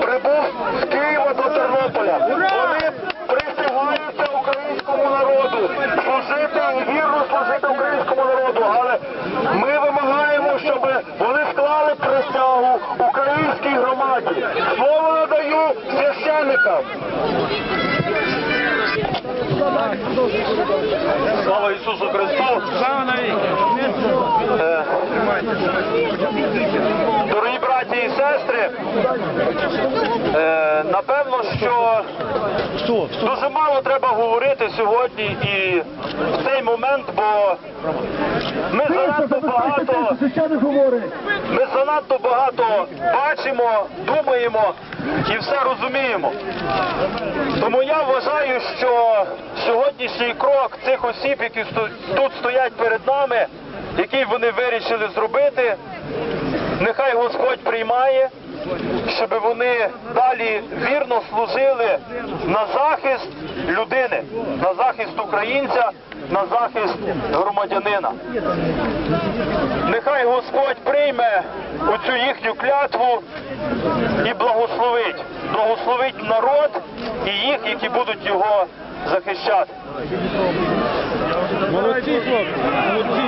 Прибув з Києва до Тернополя. Вони присягаються українському народу, служити і вірно служити українському народу. Але ми вимагаємо, щоб вони склали присягу українській громаді. Слово надаю священникам. Слава Ісусу Христу! Слава навіки! Е, е, напевно, що дуже мало треба говорити сьогодні і в цей момент, бо ми занадто багато, ми занадто багато бачимо, думаємо і все розуміємо. Тому я вважаю, що сьогоднішній крок цих осіб, які тут стоять перед нами, який вони вирішили зробити, нехай Господь приймає, щоб вони далі вірно служили на захист людини, на захист українця, на захист громадянина. Нехай Господь прийме оцю їхню клятву і благословить. Благословить народ і їх, які будуть його захищати. Молодці, хлопці, молодці!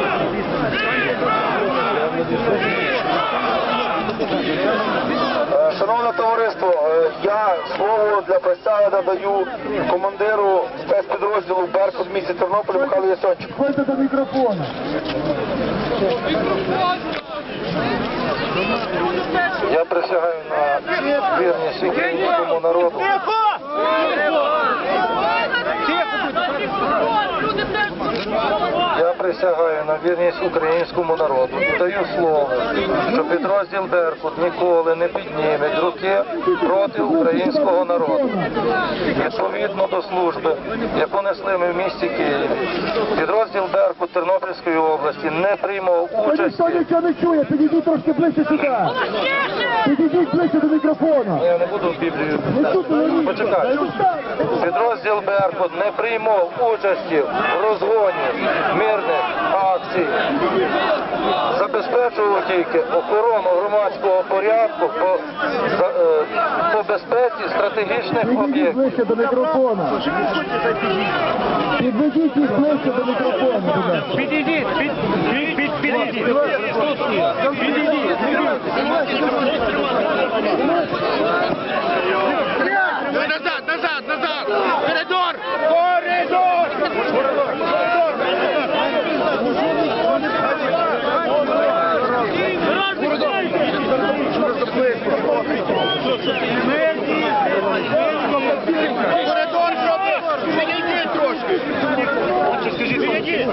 Е, Шановне товариство, е, я слово для присяги надаю командиру спецпідрозділу Беркут в місті Тернополь Михайлу Ясончику. Ходьте до мікрофона. Я присягаю на вірність українському народу. Присягаю на вірність українському народу і даю слово, що підрозділ Беркут ніколи не підніме руки проти українського народу. Відповідно до служби, яку несли ми в місті Києві, підрозділ Беркут Тернопільської області не приймав Та участі. ніхто нічого не чує, підійдіть трошки ближче сюди. Підійдіть ближче до мікрофона. Я не буду в Біблію. Не тут говоріть. Почекай. Підрозділ Беркут не приймав участі в розгоні акцій. забезпечувало тільки охорону громадського порядку по, за- е, по безпеці стратегічних об'єктів. до мікрофона. Підведіть їх ближче до мікрофона. Підійдіть, під, під, під, підійдіть! Підійдіть! Назад, назад, назад! Коридор! Коридор! Коридор, щоб підійдіть трошки! Підійдіть!